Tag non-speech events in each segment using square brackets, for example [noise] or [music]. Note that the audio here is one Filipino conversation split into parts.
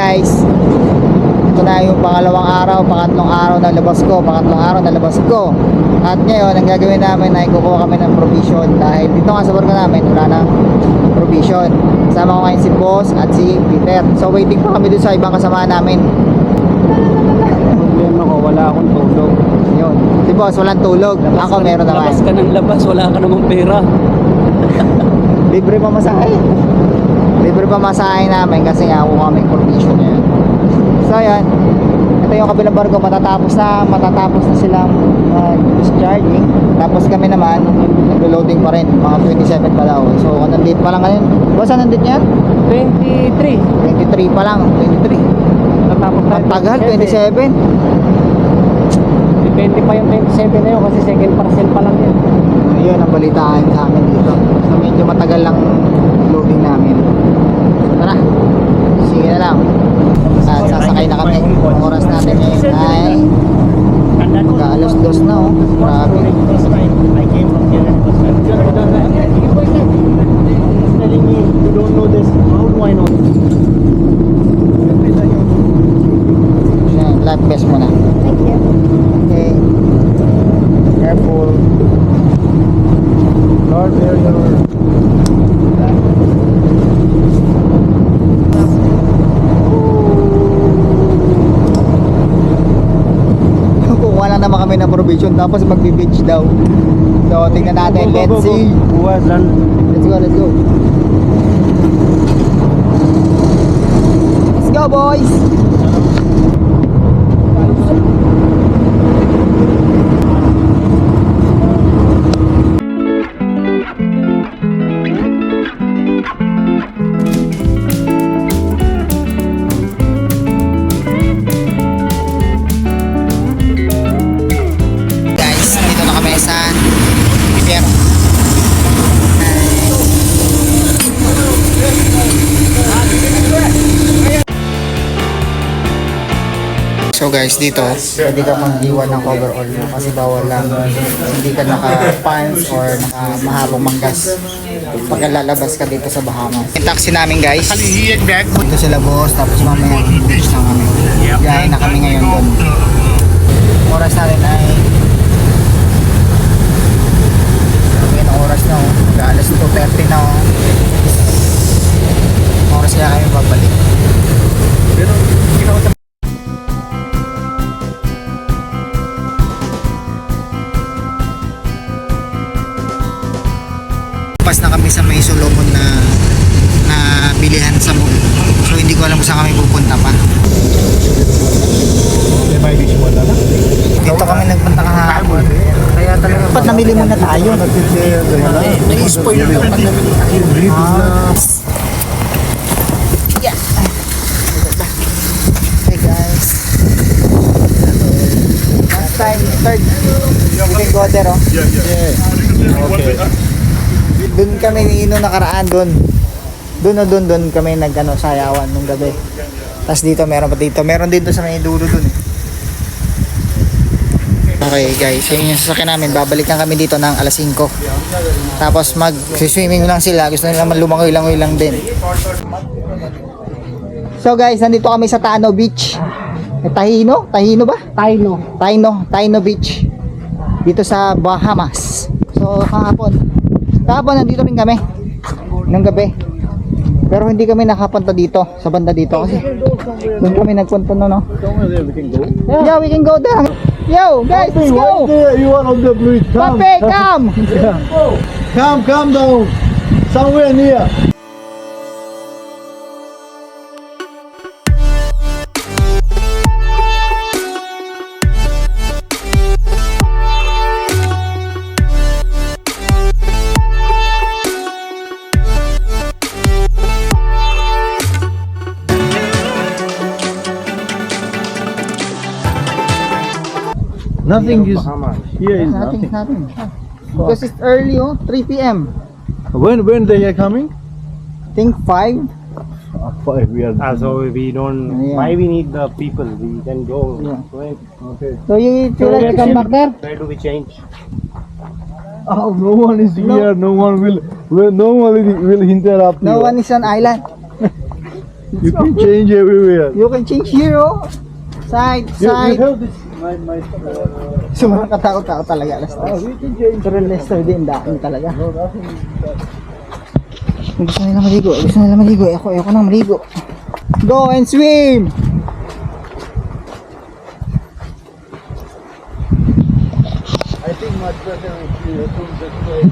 guys. Ito na yung pangalawang araw Pangatlong araw na labas ko Pangatlong araw na labas ko. At ngayon ang gagawin namin ay kukuha kami ng provision Dahil dito nga sa barko namin Wala nang provision. Kasama ko ngayon si Boss at si Peter. So waiting pa kami dun sa ibang kasama namin. Problema ko, wala akong tulog. Yun. Si Boss walang tulog. Ako meron naman. Labas ka ng labas, wala ka namang pera. [laughs] Libre pa masahe. Libre pa masahe namin kasi nga ako kami provision niya. So ayan. Ito yung kabilang barko matatapos na matatapos na silang uh, discharging. Tapos kami naman naglo-loading pa rin mga 27 pa daw. So nandito pa lang ngayon. Basta nandito yan? 23. 23 pa lang. 23. Tatapos Ang tagal 27. Depende pa yung 27 na yun kasi second parcel pa lang yan. Yun ang balitaan sa amin dito. So medyo matagal lang. นะ ng provision tapos magbe-beach daw. So, tingnan natin. Let's see. Has done? Let's go, let's go. Let's go, boys! Guys, dito, pwede ka mag-iwan ng overall mo kasi bawal lang hindi ka naka-pants or naka-mahabong manggas pag lalabas ka dito sa Bahamas. Yung taxi namin guys, dito sila boss, tapos mamaya beach na kami. Biyahe na kami ngayon doon. Oras natin ay Ngayon ang oras na oh. Mag-alas 2.30 na oh. Oras kaya kami babalik. Pero, Pas na kami sa may Solomon na na bilihan sa mall. So hindi ko alam kung saan kami pupunta pa. Dito kami nagpunta kahapon. Kaya talaga, ba't namili muna tayo? Nag-spoil yung pag namili Ah. Yeah. Hey guys. Last time, third. You can go there, oh. Okay. Doon kami ni Ino nakaraan doon. Doon o doon doon kami nagano sayawan nung gabi. Tapos dito meron pa dito. Meron dito sa may dulo doon eh. Okay guys, yun yung sasakyan namin. Babalikan kami dito ng alas 5. Tapos mag swimming lang sila. Gusto nila lumangoy-langoy lang din. So guys, nandito kami sa Tano Beach. Eh, Tahino? Tahino ba? Taino. Taino, Taino Beach. Dito sa Bahamas. So kahapon. Kahapon nandito rin kami. Nung gabi. Pero hindi kami nakapunta dito, sa banda dito kasi. Doon kami nagpunta no, no. Yeah, we can go there. Yo, guys, let's go. You are on the bridge. [laughs] Come. Come. Come, come down. Somewhere near. Nothing is here is Nothing, nothing. nothing. Because it's early, oh, 3 p.m. When when they are coming? think 5. Uh, five. We are. Ah, so we don't, Yeah. why we need the people? We can go. Yeah. Wait, Okay. So you feel like to come back there? Where do we change? Oh, no one is here. No one will. will no one will, will interrupt No you. one is on island. [laughs] You can change everywhere. You can change here, oh. Side, You, you side. have Sumarang katakot-takot talaga, alas tres. we can change. Pero Lester din, daan talaga. Gusto nila maligo, gusto nila maligo. Ako, ayoko nang maligo. Go and swim! I think much better if you took that way.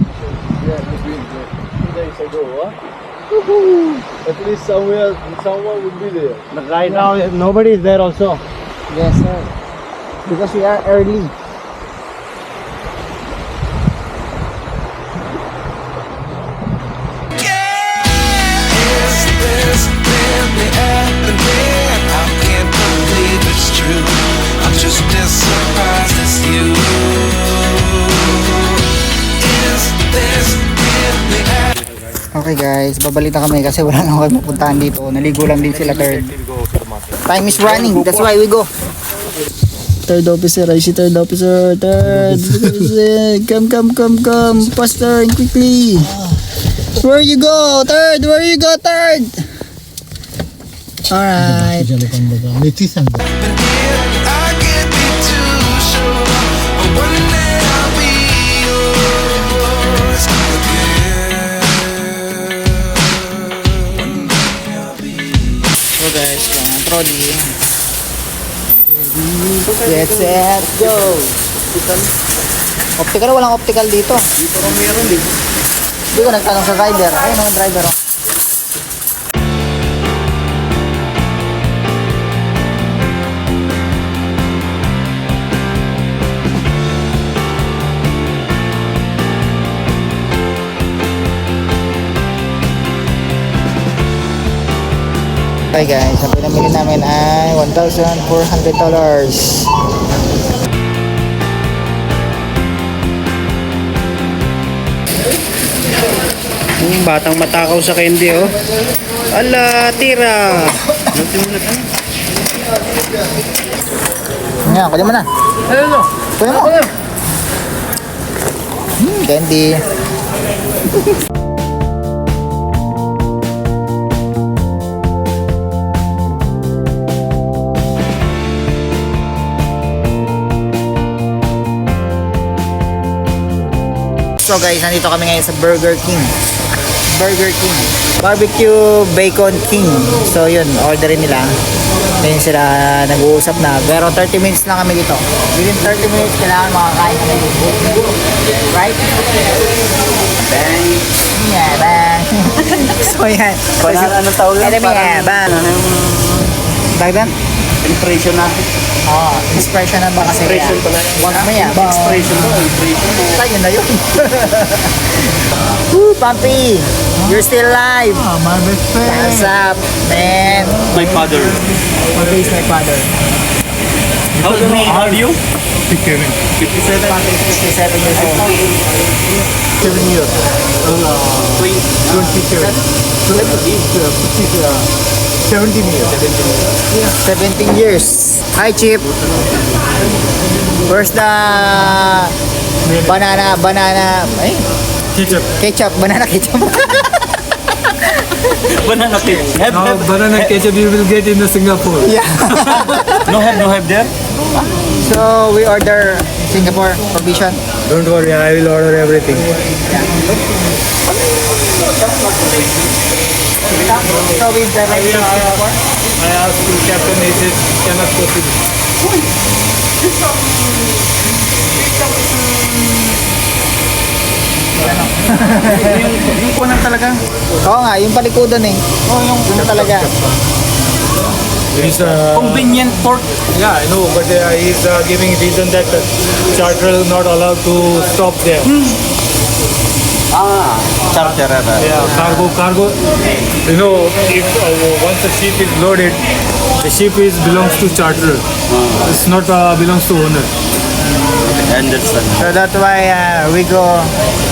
Yeah, maybe two days ago, huh? At least somewhere, someone would be there. Right now, nobody is there also. Yes, sir. Because we are early. Okay guys, babalita kami kasi wala na kami pupuntahan dito. Naligo lang din sila third. Time is running, that's why we go. Third officer, I see third officer, third officer, come, come, come, come, faster and quickly. Where you go, third? Where you go, third? Alright. So guys, kung trolley. Get set, go! Optical, walang optical dito. Dito kung meron din. Hindi ko nagtanong sa driver. Ayun ang driver. Oh. Okay guys, ang pinamili namin ay $1,400. Yung batang matakaw sa candy, oh. Ala, tira. Lutin mo na tayo. Nga, kunin mo na. Ano? Kunin mo. Hmm, candy. So guys, nandito kami ngayon sa Burger King. Burger King. Barbecue Bacon King. So yun, orderin nila. Ngayon sila nag-uusap na. Pero 30 minutes lang kami dito. Within 30 minutes, kailangan makakain kami. Right? Bang! Yeah, bang! [laughs] so yan. Ano tawag yan? Alam yan, bang! Dagdan? Impression natin. Oo, inspiration na ba kasi Expression yan? pala. Wag mo yan. bang. Expression mo, impression mo. Tayo na yun. [laughs] Woo, Papi! You're still alive! Ah, my best What's up, man? My father. Papi is my father. How, how are you? 57. 57. Papi is 57 years old. 7 years. 27. 17 years. 17 years. Hi, Chip. Where's the banana, banana, eh? Ketchup. Ketchup, banana ketchup. [laughs] Banana. Have, Now have, banana ketchup you will get in the Singapore. yeah. [laughs] no have, no have there? So, we order Singapore provision. Don't worry, I will order everything. So, we direct to Singapore. I asked to captain, he said [laughs] cannot possible. yung, yung kunan talaga. Oo nga, yung palikudan eh. Oo, yung yung talaga. He's, uh, Convenient port. yeah, I know, but uh, he's uh, giving reason that uh, charter is not allowed to stop there. Ah, charter. Yeah, cargo, cargo. You know, if uh, once the ship is loaded, the ship is belongs to charter. It's not uh, belongs to owner. I understand. So, that's why uh, we go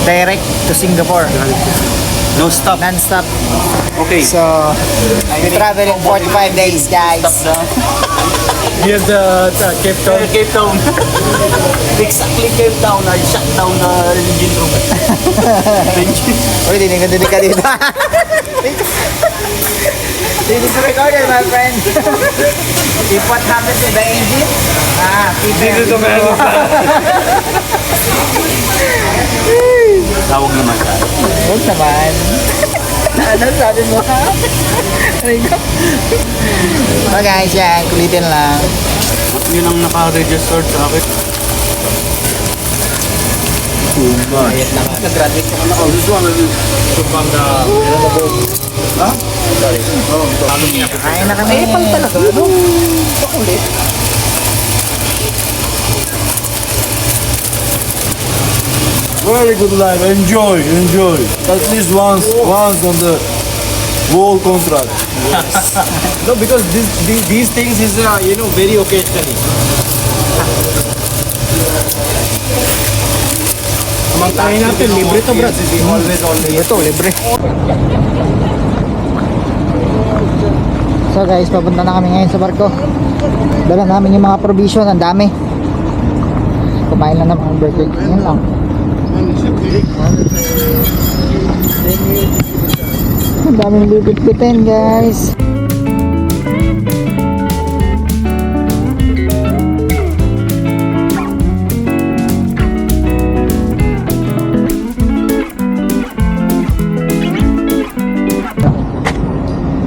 direct to Singapore. No stop. non-stop. Okay. So, we traveling 45 days, guys. Here's the uh, Cape Town. Cape Town. [laughs] exactly Cape Town. I shut down the engine room. [laughs] Uy, dinig na dinig ka dito. Dinig to record it, my friend. If what happened to the engine, ah. This is the man of Tawag naman ka. Huwag naman. Ano sabi mo? [laughs] Ko. So guys, yan, kulitin lang. Yun ang naka-register sa akin. Ayat lang. Nag-graduate ka na. Oh, this one is from the Kain na kami. Eh, pang talaga, ano? Pakulit. Very good life. Enjoy, enjoy. At least once, once on the whole contract. [laughs] no because this, these, these things is uh, you know very occasionally. Magkain natin, libre to brad. always the Ito, libre. So guys, papunta na kami ngayon sa barko. Dala namin yung mga provision, ang dami. Kumain lang ng mga burger. Yan lang. Ang daming bibit-bitin guys.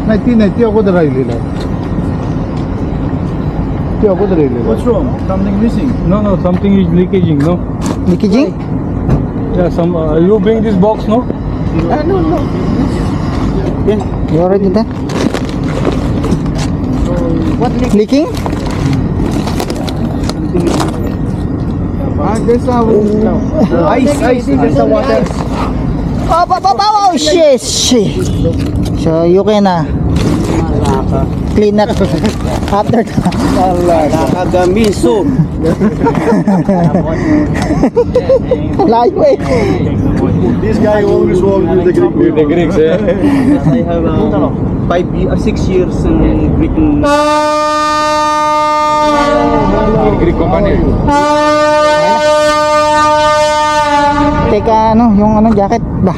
नाही ती नाही ती अगोदर राहिलेलं आहे ती अगोदर राहिलेलं What's wrong? Something missing? No, no, something is leakaging. No. Leakaging? Yeah, some. Uh, you bring this box, no? You already done? What leaking? Ah, there's a ice, ice, there's a water. Oh, oh, oh, oh, oh, shit, shit. So you can uh, clean up [laughs] after that. Nakagamiso. Layo eh. This guy always walks with the Greek With the Greeks, eh? I have uh, five, uh, six years in Greek. Greek company. Teka, ano, yung ano, jacket ba?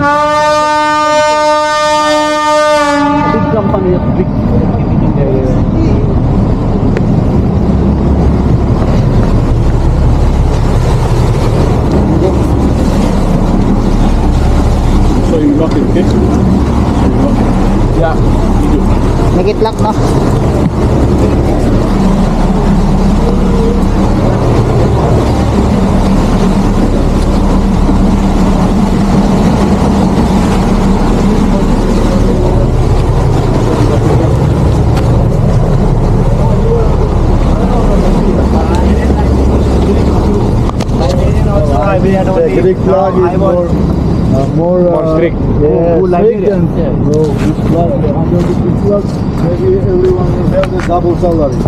Greek flag is more, uh, more, uh, More strict. Yeah, Who like strict it? and no, this flag, the Greek flag, maybe everyone will have the double salary.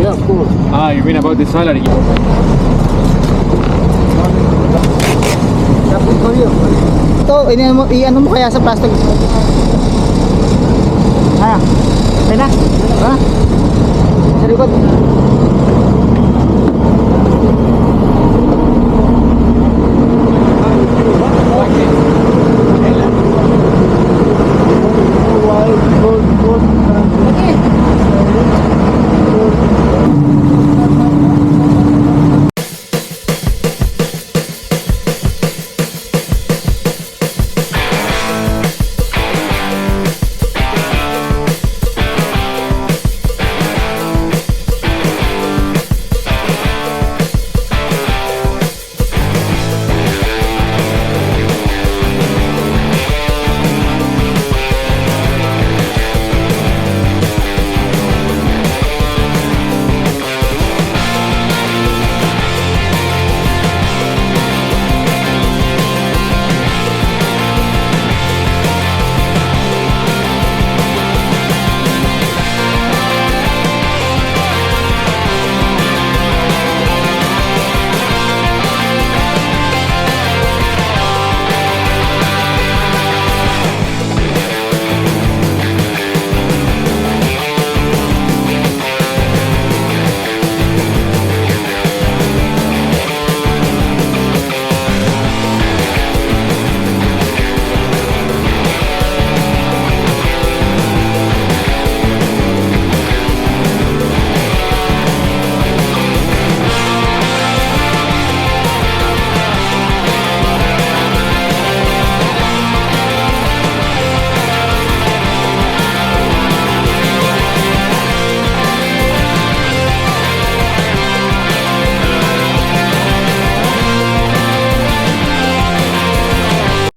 Yeah, of course. Ah, you mean about the salary? Ito, ini mo, i-ano mo kaya sa plastic? Ayun na. Ha? Sa likod.